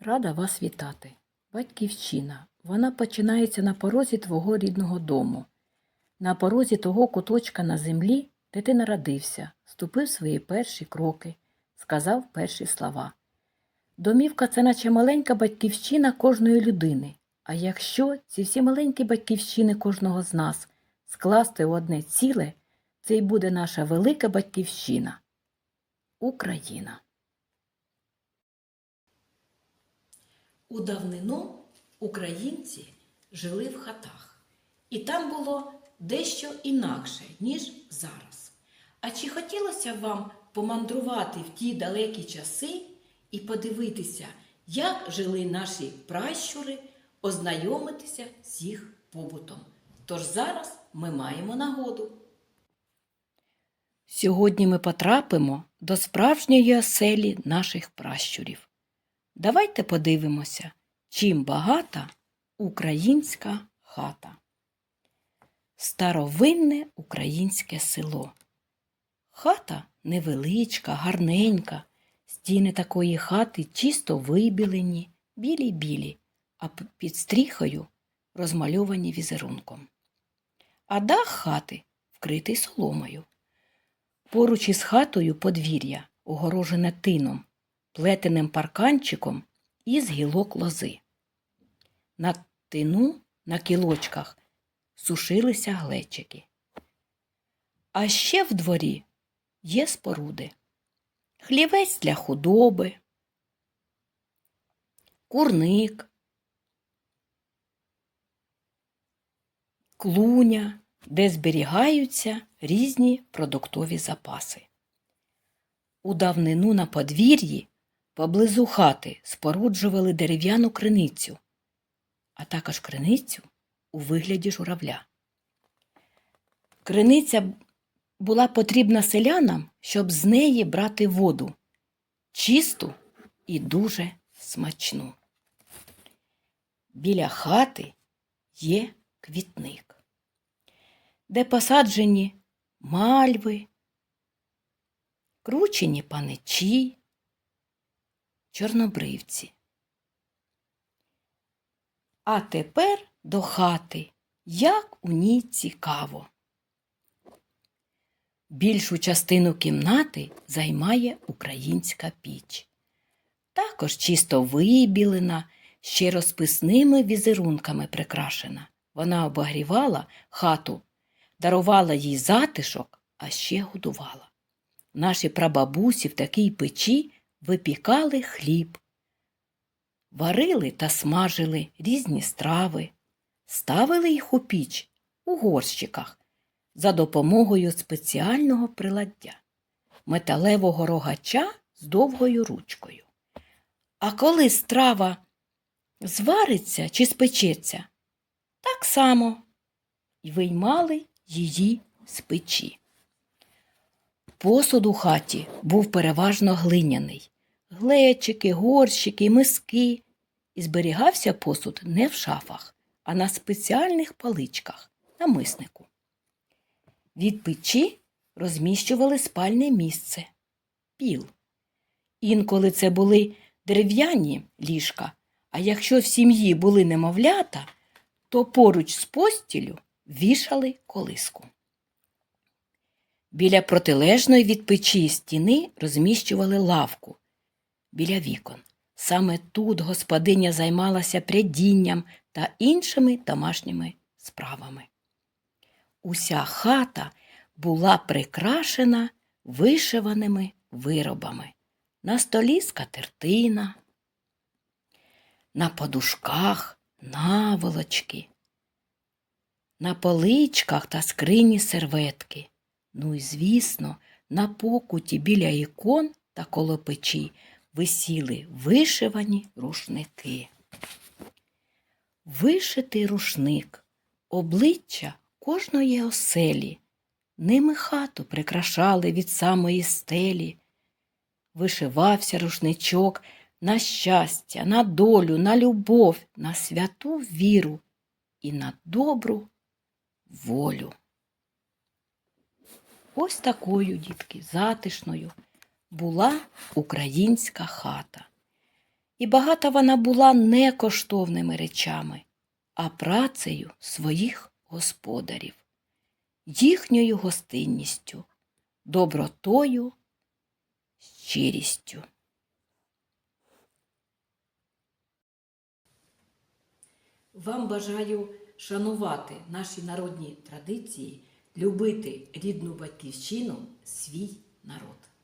Рада вас вітати. Батьківщина. Вона починається на порозі твого рідного дому. На порозі того куточка на землі, де ти народився, ступив свої перші кроки, сказав перші слова. Домівка це наче маленька батьківщина кожної людини. А якщо ці всі маленькі батьківщини кожного з нас скласти в одне ціле, це й буде наша велика батьківщина. Україна. У давнину українці жили в хатах, і там було дещо інакше, ніж зараз. А чи хотілося вам помандрувати в ті далекі часи і подивитися, як жили наші пращури, ознайомитися з їх побутом? Тож зараз ми маємо нагоду. Сьогодні ми потрапимо до справжньої оселі наших пращурів. Давайте подивимося, чим багата українська хата. Старовинне українське село. Хата невеличка, гарненька. Стіни такої хати чисто вибілені, білі-білі, а під стріхою розмальовані візерунком. А дах хати вкритий соломою. Поруч із хатою подвір'я, огорожене тином, плетеним парканчиком із гілок лози. На тину на кілочках сушилися глечики. А ще в дворі є споруди. Хлівець для худоби, курник, клуня, де зберігаються різні продуктові запаси. У давнину на подвір'ї поблизу хати споруджували дерев'яну криницю, а також криницю у вигляді журавля. Криниця була потрібна селянам, щоб з неї брати воду чисту і дуже смачну. Біля хати є квітник, де посаджені мальви, кручені паничі, чорнобривці. А тепер до хати, як у ній цікаво. Більшу частину кімнати займає українська піч. Також чисто вибілена, ще розписними візерунками прикрашена. Вона обогрівала хату, дарувала їй затишок, а ще годувала. Наші прабабусі в такій печі випікали хліб, варили та смажили різні страви, ставили їх у піч у горщиках за допомогою спеціального приладдя металевого рогача з довгою ручкою. А коли страва звариться чи спечеться, так само й виймали її з печі. Посуд у хаті був переважно глиняний. Глечики, горщики, миски. І зберігався посуд не в шафах, а на спеціальних паличках на миснику. Від печі розміщували спальне місце піл. Інколи це були дерев'яні ліжка, а якщо в сім'ї були немовлята, то поруч з постілю вішали колиску. Біля протилежної від печі стіни розміщували лавку біля вікон. Саме тут господиня займалася прядінням та іншими домашніми справами. Уся хата була прикрашена вишиваними виробами. На столі скатертина, на подушках наволочки, на поличках та скрині серветки. Ну і, звісно, на покуті біля ікон та коло печі висіли вишивані рушники. Вишитий рушник, обличчя кожної оселі, ними хату прикрашали від самої стелі. Вишивався рушничок на щастя, на долю, на любов, на святу віру і на добру волю. Ось такою, дітки, затишною була українська хата. І багата вона була не коштовними речами, а працею своїх господарів, їхньою гостинністю, добротою, щирістю. Вам бажаю шанувати наші народні традиції, любити рідну батьківщину, свій народ.